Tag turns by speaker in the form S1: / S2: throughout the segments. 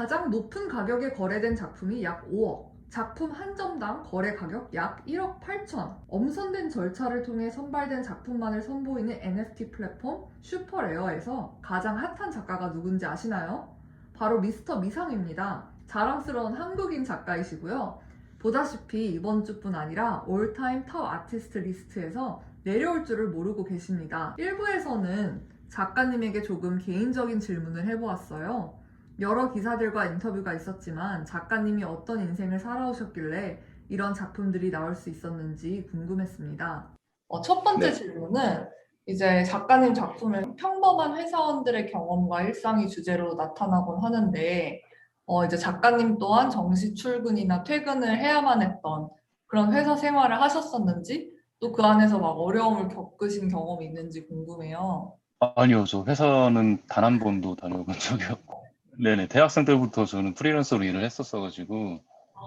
S1: 가장 높은 가격에 거래된 작품이 약 5억. 작품 한 점당 거래 가격 약 1억 8천. 엄선된 절차를 통해 선발된 작품만을 선보이는 NFT 플랫폼 슈퍼레어에서 가장 핫한 작가가 누군지 아시나요? 바로 미스터 미상입니다. 자랑스러운 한국인 작가이시고요. 보다시피 이번 주뿐 아니라 올타임 탑 아티스트 리스트에서 내려올 줄을 모르고 계십니다. 1부에서는 작가님에게 조금 개인적인 질문을 해보았어요. 여러 기사들과 인터뷰가 있었지만 작가님이 어떤 인생을 살아오셨길래 이런 작품들이 나올 수 있었는지 궁금했습니다. 어, 첫 번째
S2: 네.
S1: 질문은 이제 작가님 작품은 평범한 회사원들의 경험과 일상이 주제로 나타나곤 하는데 어, 이제 작가님 또한 정시 출근이나 퇴근을 해야만 했던 그런 회사 생활을 하셨었는지 또 그 안에서 막 어려움을 겪으신 경험이 있는지 궁금해요.
S2: 아니요, 저 회사는 단 한 번도 다녀본 적이 없고. 네네, 대학생 때부터 저는 프리랜서로 일을 했었어 가지고,
S1: 아,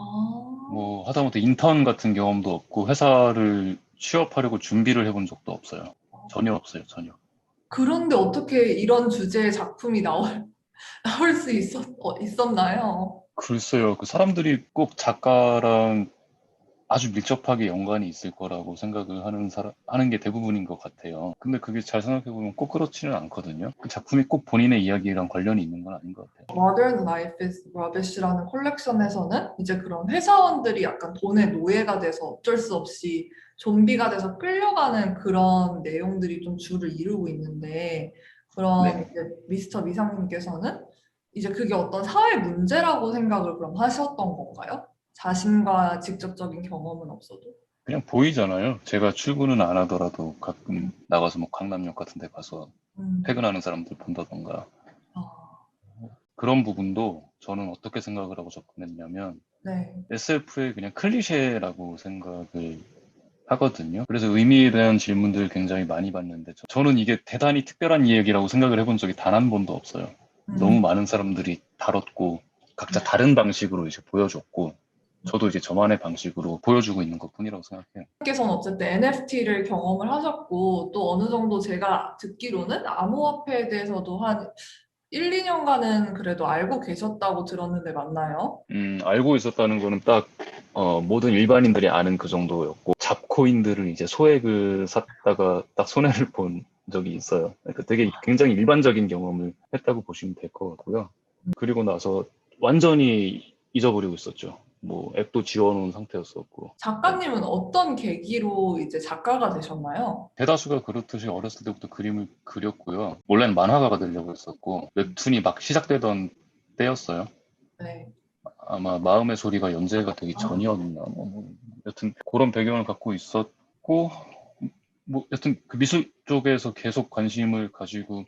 S2: 뭐, 하다못해 인턴 같은 경험도 없고, 회사를 취업하려고 준비를 해본 적도 없어요. 전혀 없어요, 전혀.
S1: 그런데 어떻게 이런 주제의 작품이 나올, 나올 수 있었, 어, 있었나요?
S2: 글쎄요, 그 사람들이 꼭 작가랑 아주 밀접하게 연관이 있을 거라고 생각을 하는 사람, 하는 게 대부분인 것 같아요. 근데 그게 잘 생각해보면 꼭 그렇지는 않거든요. 그 작품이 꼭 본인의 이야기랑 관련이 있는 건 아닌 것 같아요.
S1: Modern Life is Rubbish라는 콜렉션에서는 이제 그런 회사원들이 약간 돈의 노예가 돼서 어쩔 수 없이 좀비가 돼서 끌려가는 그런 내용들이 좀 주를 이루고 있는데 그런
S2: 네.
S1: 이제 미스터 미상님께서는 이제 그게 어떤 사회 문제라고 생각을 그럼 하셨던 건가요? 자신과 직접적인 경험은 없어도.
S2: 그냥 보이잖아요. 제가 출근은 안 하더라도 가끔 나가서 뭐 강남역 같은 데 가서
S1: 음.
S2: 퇴근하는 사람들 본다던가
S1: 아,
S2: 그런 부분도 저는 어떻게 생각을 하고 접근했냐면
S1: 네.
S2: SF의 그냥 클리셰라고 생각을 하거든요. 그래서 의미에 대한 질문들 굉장히 많이 받는데 저- 저는 이게 대단히 특별한 이야기라고 생각을 해본 적이 단 한 번도 없어요.
S1: 음.
S2: 너무 많은 사람들이 다뤘고 각자 다른 방식으로 이제 보여줬고 저도 이제 저만의 방식으로 보여주고 있는 것 뿐이라고 생각해요.
S1: 께서는 어쨌든 NFT를 경험을 하셨고 또 어느 정도 제가 듣기로는 암호화폐에 대해서도 한 1, 2년간은 그래도 알고 계셨다고 들었는데 맞나요?
S2: 음, 알고 있었다는 거는 딱, 어, 모든 일반인들이 아는 그 정도였고, 잡코인들을 이제 소액을 샀다가 딱 손해를 본 적이 있어요. 그러니까 되게 굉장히 일반적인 경험을 했다고 보시면 될 것 같고요. 그리고 나서 완전히 잊어버리고 있었죠. 뭐, 앱도 지워놓은 상태였었고.
S1: 작가님은 어떤 계기로 이제 작가가 되셨나요?
S2: 대다수가 그렇듯이 어렸을 때부터 그림을 그렸고요. 원래는 만화가가 되려고 했었고, 웹툰이 막 시작되던 때였어요.
S1: 네.
S2: 아마 마음의 소리가 연재가 되기 전이었나 뭐, 뭐 여튼 그런 배경을 갖고 있었고 뭐 여튼 그 미술 쪽에서 계속 관심을 가지고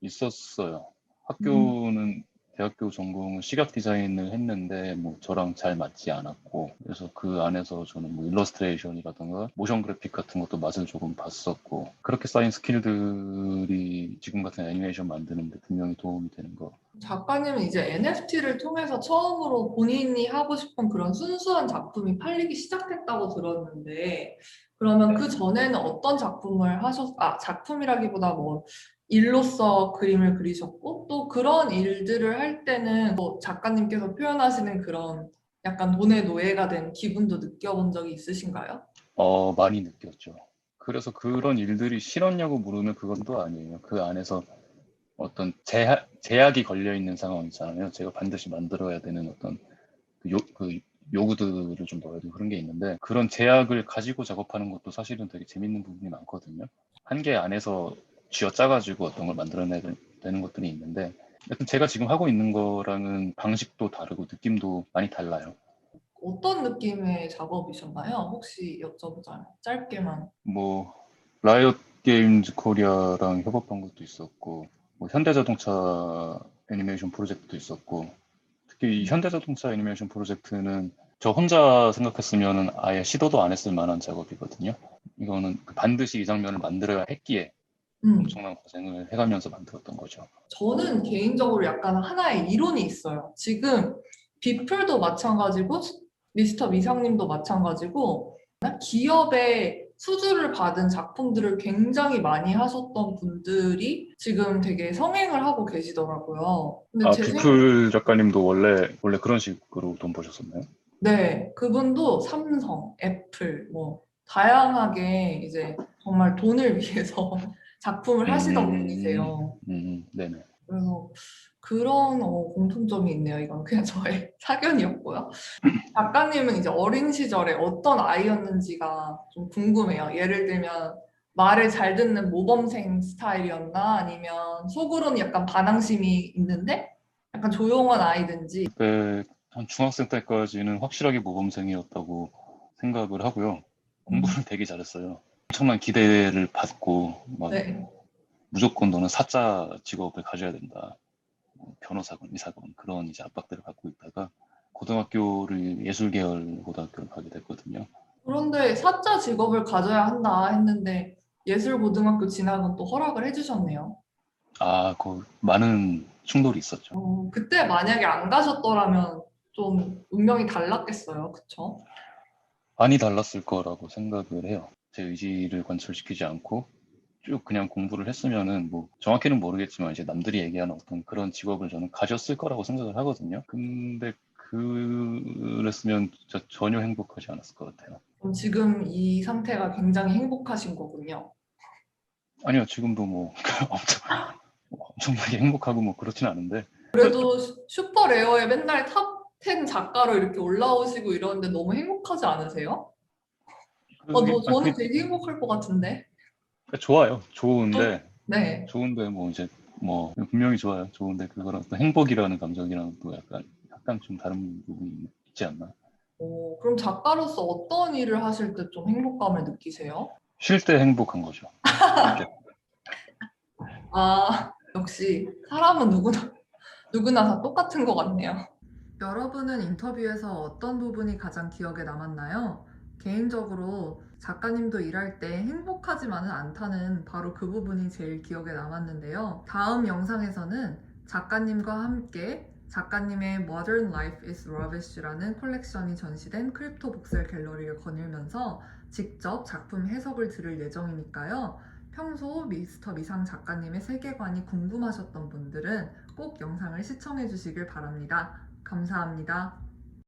S2: 있었어요. 학교는 대학교 전공은 시각 디자인을 했는데 뭐 저랑 잘 맞지 않았고 그래서 그 안에서 저는 뭐 일러스트레이션이라든가 모션 그래픽 같은 것도 맛을 조금 봤었고 그렇게 쌓인 스킬들이 지금 같은 애니메이션 만드는데 분명히 도움이 되는 거.
S1: 작가님은 이제 NFT를 통해서 처음으로 본인이 하고 싶은 그런 순수한 작품이 팔리기 시작했다고 들었는데 그러면 그 전에는 어떤 작품을 하셨, 아, 작품이라기보다 뭐 일로서 그림을 그리셨고 또 그런 일들을 할 때는 뭐 작가님께서 표현하시는 그런 약간 돈의 노예가 된 기분도 느껴본 적이 있으신가요?
S2: 어, 많이 느꼈죠. 그래서 그런 일들이 싫었냐고 물으면 그건 또 아니에요. 그 안에서 어떤 제약, 제약이 걸려 있는 상황 있잖아요. 제가 반드시 만들어야 되는 어떤 그 요, 그 요구들을 좀 넣어야 되고 그런 게 있는데 그런 제약을 가지고 작업하는 것도 사실은 되게 재밌는 부분이 많거든요. 한계 안에서 쥐어짜가지고 어떤 걸 만들어내야 되- 되는 것들이 있는데 제가 지금 하고 있는 거랑은 방식도 다르고 느낌도 많이 달라요.
S1: 어떤 느낌의 작업이셨나요? 혹시 여쭤보자면 짧게만.
S2: 뭐 라이엇 게임즈 코리아랑 협업한 것도 있었고 뭐 현대자동차 애니메이션 프로젝트도 있었고 특히 이 현대자동차 애니메이션 프로젝트는 저 혼자 생각했으면 아예 시도도 안 했을 만한 작업이거든요. 이거는 그 반드시 이 장면을 만들어야 했기에
S1: 음.
S2: 엄청난 고생을 해가면서 만들었던 거죠.
S1: 저는 개인적으로 약간 하나의 이론이 있어요. 지금 비플도 마찬가지고 미스터 미상님도 마찬가지고 기업의 수주를 받은 작품들을 굉장히 많이 하셨던 분들이 지금 되게 성행을 하고 계시더라고요. 근데
S2: 아,
S1: 제 생-
S2: 비플 작가님도 원래 원래 그런 식으로 돈 버셨었나요?
S1: 네, 그분도 삼성, 애플, 뭐 다양하게 이제 정말 돈을 위해서 작품을 하시던
S2: 음.
S1: 분이세요.
S2: 음, 네네.
S1: 그래서 그런 어, 공통점이 있네요. 이건 그냥 저의 사견이었고요. 작가님은 이제 어린 시절에 어떤 아이였는지가 좀 궁금해요. 예를 들면 말을 잘 듣는 모범생 스타일이었나 아니면 속으로는 약간 반항심이 있는데 약간 조용한 아이든지
S2: 그때 한 중학생 때까지는 확실하게 모범생이었다고 생각을 하고요. 공부를 되게 잘했어요. 엄청난 기대를 받고 막
S1: 네.
S2: 무조건 너는 사자 직업을 가져야 된다. 뭐 변호사건, 의사건 그런 이제 압박들을 갖고 있다가 고등학교를 예술 계열 고등학교를 가게 됐거든요.
S1: 그런데 사자 직업을 가져야 한다 했는데 예술 고등학교 진학은 또 허락을 해주셨네요.
S2: 아, 그 많은 충돌이 있었죠.
S1: 어, 그때 만약에 안 가셨더라면 좀 운명이 달랐겠어요. 그쵸?
S2: 많이 달랐을 거라고 생각을 해요. 제 의지를 관철시키지 않고 쭉 그냥 공부를 했으면은 뭐 정확히는 모르겠지만 이제 남들이 얘기하는 어떤 그런 직업을 저는 가졌을 거라고 생각을 하거든요. 근데 그랬으면 진짜 전혀 행복하지 않았을 것 같아요.
S1: 그럼 지금 이 상태가 굉장히 행복하신 거군요.
S2: 아니요, 지금도 뭐 엄청 뭐 엄청나게 행복하고 뭐 그렇진 않은데
S1: 그래도 슈- 슈퍼 레어에 맨날 탑10 작가로 이렇게 올라오시고 이러는데 너무 행복하지 않으세요? 어,
S2: 그게-
S1: 너,
S2: 아,
S1: 저는
S2: 그게
S1: 되게 행복할 것 같은데.
S2: 좋아요. 좋은데
S1: 네.
S2: 좋은데 뭐 이제 뭐 분명히 좋아요. 좋은데 그거랑 또 행복이라는 감정이랑 또 약간 약간 좀 다른 부분이 있지 않나.
S1: 어, 그럼 작가로서 어떤 일을 하실 때 좀 행복감을 느끼세요?
S2: 쉴 때 행복한 거죠.
S1: 아, 역시 사람은 누구나 누구나 다 똑같은 것 같네요. 여러분은 인터뷰에서 어떤 부분이 가장 기억에 남았나요? 개인적으로 작가님도 일할 때 행복하지만은 않다는 바로 그 부분이 제일 기억에 남았는데요. 다음 영상에서는 작가님과 함께 작가님의 Modern Life is Rubbish라는 콜렉션이 전시된 크립토 복셀 갤러리를 거닐면서 직접 작품 해석을 들을 예정이니까요. 평소 미스터 미상 작가님의 세계관이 궁금하셨던 분들은 꼭 영상을 시청해 주시길 바랍니다. 감사합니다.